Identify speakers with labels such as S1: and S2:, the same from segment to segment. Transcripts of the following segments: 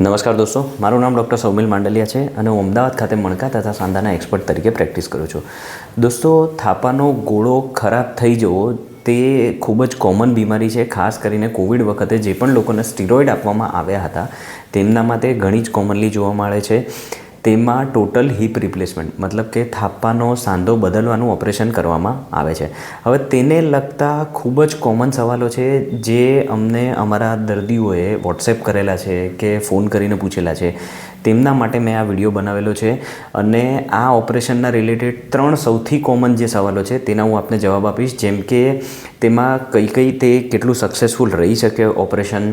S1: નમસ્કાર દોસ્તો, મારું નામ ડૉક્ટર સૌમિલ માંડલિયા છે અને હું અમદાવાદ ખાતે મણકા તથા સાંધાના એક્સપર્ટ તરીકે પ્રેક્ટિસ કરું છું. દોસ્તો, થાપાનો ગોળો ખરાબ થઈ જવો તે ખૂબ જ કોમન બીમારી છે, ખાસ કરીને કોવિડ વખતે જે પણ લોકોને સ્ટીરોઇડ આપવામાં આવ્યા હતા, તેમનામાં તે ઘણી જ કોમનલી જોવા મળે છે. તેમાં ટોટલ હિપ રિપ્લેસમેન્ટ, મતલબ કે થાપ્પાનો સાંધો બદલવાનું ઓપરેશન કરવામાં આવે છે. હવે તેને લગતા ખૂબ જ કોમન સવાલો છે જે અમને અમારા દર્દીઓએ વોટ્સએપ કરેલા છે કે ફોન કરીને પૂછેલા છે. તેમના માટે મેં આ વીડિયો બનાવેલો છે અને આ ઓપરેશનના રિલેટેડ ત્રણ સૌથી કોમન જે સવાલો છે તેના હું આપને જવાબ આપીશ. જેમ કે તેમાં કઈ કઈ તે કેટલું સક્સેસફુલ રહી શકે ઓપરેશન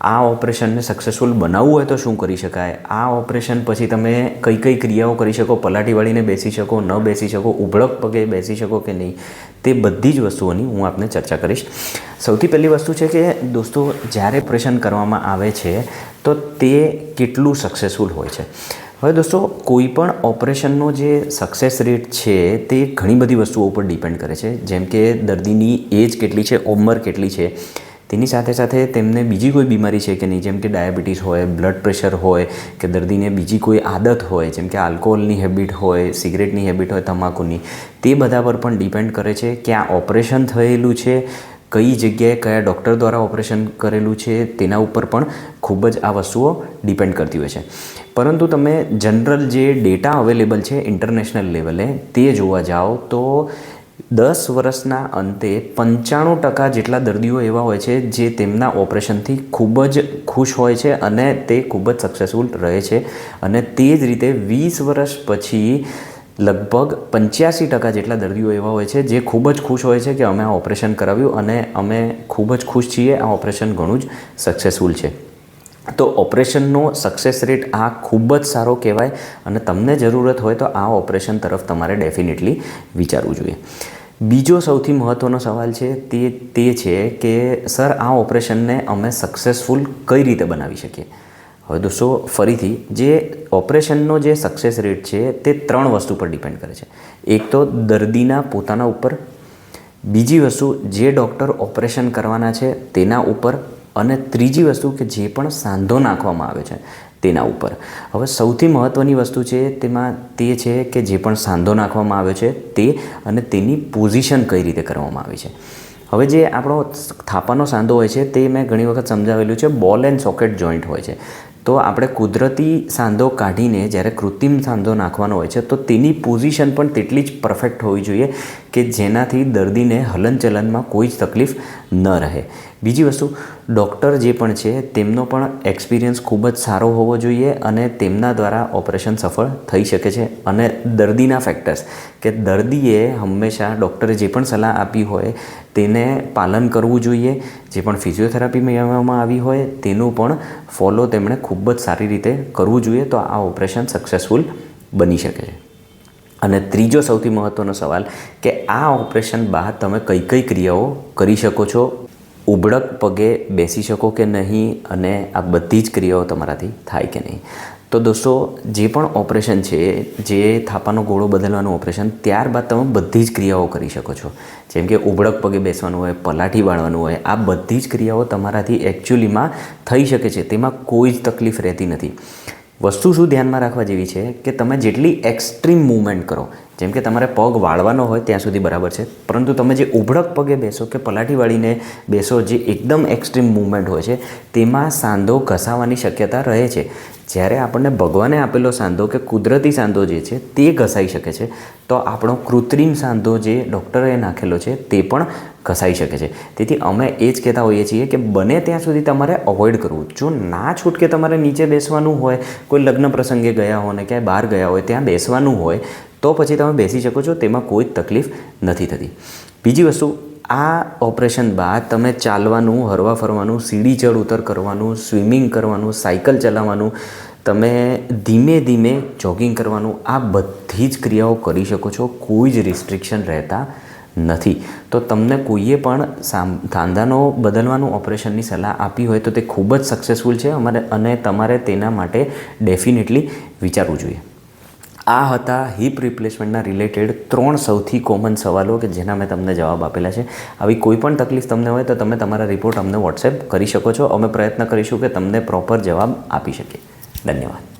S1: આ ઓપરેશનને સક્સેસફુલ બનાવવું હોય તો શું કરી શકાય? આ ઓપરેશન પછી તમે કઈ કઈ ક્રિયાઓ કરી શકો? પલાટી વાળીને બેસી શકો, ન બેસી શકો, ઉભળક પગે બેસી શકો કે નહીં? તે બધી જ વસ્તુઓની હું આપને ચર્ચા કરીશ. સૌથી પહેલી વસ્તુ છે કે દોસ્તો, જ્યારે ઓપરેશન કરવામાં આવે છે, તો તે કેટલું સક્સેસફુલ હોય છે. હવે દોસ્તો, કોઈ પણ ઓપરેશનનો જે સક્સેસ રેટ છે, તે ઘણી બધી વસ્તુઓ ઉપર ડિપેન્ડ કરે છે. જેમ કે દર્દીની એજ કેટલી છે, ઉંમર કેટલી છે તેની સાથે સાથે તેમને બીજી કોઈ બીમારી છે કે નહીં? જેમ કે ડાયાબિટીસ હોય, બ્લડ પ્રેશર હોય, કે દર્દીને બીજી કોઈ આદત હોય, જેમ કે આલ્કોહોલની હેબિટ હોય, સિગરેટની હેબિટ હોય, તમાકુની, તે બધા પર પણ ડિપેન્ડ કરે છે કે આ ઓપરેશન થયેલું છે, કઈ જગ્યાએ કયા ડૉક્ટર દ્વારા ઓપરેશન કરેલું છે, તેના ઉપર પણ ખૂબ જ આ વસ્તુઓ ડિપેન્ડ કરતી હોય છે. પરંતુ તમે જનરલ જે ડેટા અવેલેબલ છે ઇન્ટરનેશનલ લેવલે, તે જોવા જાઓ તો દસ વર્ષના અંતે પંચાણું ટકા જેટલા દર્દીઓ એવા હોય છે જે તેમના ઓપરેશનથી ખૂબ જ ખુશ હોય છે અને તે ખૂબ જ સક્સેસફુલ રહે છે. અને તે જ રીતે વીસ વર્ષ પછી લગભગ પંચ્યાસી ટકા જેટલા દર્દીઓ એવા હોય છે જે ખૂબ જ ખુશ હોય છે કે અમે આ ઓપરેશન કરાવ્યું અને અમે ખૂબ જ ખુશ છીએ, આ ઓપરેશન ઘણું જ સક્સેસફુલ છે. તો ઓપરેશનનો સક્સેસ રેટ આ ખૂબ જ સારો કહેવાય અને તમને જરૂરત હોય તો આ ઓપરેશન તરફ તમારે ડેફિનેટલી વિચારવું જોઈએ. બીજો સૌથી મહત્ત્વનો સવાલ છે તે તે છે કે, સર, આ ઓપરેશનને અમે સક્સેસફુલ કઈ રીતે બનાવી શકીએ? હવે દોસ્તો, ફરીથી, જે ઓપરેશનનો જે સક્સેસ રેટ છે તે ત્રણ વસ્તુ પર ડિપેન્ડ કરે છે. એક તો દર્દીના પોતાના ઉપર, બીજી વસ્તુ જે ડૉક્ટર ઓપરેશન કરવાના છે તેના ઉપર, અને ત્રીજી વસ્તુ કે જે પણ સાંધો નાખવામાં આવે છે. તેના ઉપર. હવે સૌથી મહત્ત્વની વસ્તુ છે તેમાં તે છે કે જે પણ સાંધો નાખવામાં આવે છે તે અને તેની પોઝિશન કઈ રીતે કરવામાં આવી છે. હવે જે આપણો થાપાનો સાંધો હોય છે તે મેં ઘણી વખત સમજાવેલું છે, બોલ એન્ડ સોકેટ જોઈન્ટ હોય છે. તો આપણે કુદરતી સાંધો કાઢીને જ્યારે કૃત્રિમ સાંધો નાખવાનો હોય છે તો તેની પોઝિશન પણ તેટલી જ પરફેક્ટ હોવી જોઈએ કે જેનાથી દર્દીને હલનચલનમાં કોઈ જ તકલીફ ન રહે. બીજી વસ્તુ, ડૉક્ટર જે પણ છે, તેમનો પણ એક્સપિરિયન્સ ખૂબ જ સારો હોવો જોઈએ અને તેમના દ્વારા ઓપરેશન સફળ થઈ શકે છે. અને દર્દીના ફેક્ટર્સ કે દર્દીએ હંમેશા ડૉક્ટરે જે પણ સલાહ આપી હોય, તેને પાલન કરવું જોઈએ. જે પણ ફિઝિયોથેરાપી મેળવવામાં આવી હોય, તેનું પણ ફોલો તેમણે ખૂબ જ સારી રીતે કરવું જોઈએ તો આ ઓપરેશન સક્સેસફુલ બની શકે છે. અને ત્રીજો સૌથી મહત્ત્વનો સવાલ, કે આ ઓપરેશન બાદ તમે કઈ કઈ ક્રિયાઓ કરી શકો છો? ઉબળક પગે બેસી શકો કે નહીં અને આ બધી જ ક્રિયાઓ તમારાથી થાય કે નહીં. તો દોસ્તો, જે પણ ઓપરેશન છે, જે થાપાનો ગોળો બદલવાનું ઓપરેશન, ત્યારબાદ તમે બધી જ ક્રિયાઓ કરી શકો છો. જેમ કે ઉબળક પગે બેસવાનું હોય, પલાઠી વાળવાનું હોય, આ બધી જ ક્રિયાઓ તમારાથી એકચ્યુઅલીમાં થઈ શકે છે. તેમાં કોઈ જ તકલીફ રહેતી નથી. વસ્તુ શું ધ્યાનમાં રાખવા જેવી છે કે તમે જેટલી એક્સ્ટ્રીમ મૂવમેન્ટ કરો, જેમ કે તમારે પગ વાળવાનો હોય ત્યાં સુધી બરાબર છે, પરંતુ તમે જે ઉભળક પગે બેસો કે પલાઠી વાળીને બેસો જે એકદમ એક્સ્ટ્રીમ મૂવમેન્ટ હોય છે, તેમાં સાંધો ઘસાવાની શક્યતા રહે છે. જ્યારે આપણને ભગવાને આપેલો સાંધો કે કુદરતી સાંધો જે છે તે ઘસાઈ શકે છે, તો આપણો કૃત્રિમ સાંધો જે ડૉક્ટરે નાખેલો છે તે પણ ઘસાઈ શકે છે. તેથી અમે એ જ કહેતા હોઈએ છીએ કે બને ત્યાં સુધી તમારે અવોઇડ કરવું. જો ના છૂટકે તમારે નીચે બેસવાનું હોય, કોઈ લગ્ન પ્રસંગે ગયા હોય ને ક્યાંય બહાર ગયા હોય, ત્યાં બેસવાનું હોય, તો પછી તમે બેસી શકો છો, તેમાં કોઈ તકલીફ નથી થતી. બીજી વસ્તુ, આ ઓપરેશન બાદ તમે ચાલવાનું, હરવા ફરવાનું, સીડી ચડ ઉતર કરવાનું, સ્વિમિંગ કરવાનું, સાયકલ ચલાવવાનું, તમે ધીમે ધીમે જોગિંગ કરવાનું, આ બધી જ ક્રિયાઓ કરી શકો છો. કોઈ જ રિસ્ટ્રિક્શન રહેતા નથી. તો તમને કોઈએ પણ ધાંધાનો બદલવાનું ઓપરેશનની સલાહ આપી હોય તો તે ખૂબ જ સક્સેસફુલ છે અમારે, અને તમારે તેના માટે ડેફિનેટલી વિચારવું જોઈએ. આ હતા હિપ રિપ્લેસમેન્ટના રિલેટેડ ત્રણ સૌથી કોમન સવાલો કે જેના મેં તમને જવાબ આપેલા છે. આવી કોઈ પણ તકલીફ તમને હોય તો તમે તમારા રિપોર્ટ અમને વોટ્સએપ કરી શકો છો. અમે પ્રયત્ન કરીશું કે તમને પ્રોપર જવાબ આપી શકીએ. ધન્યવાદ.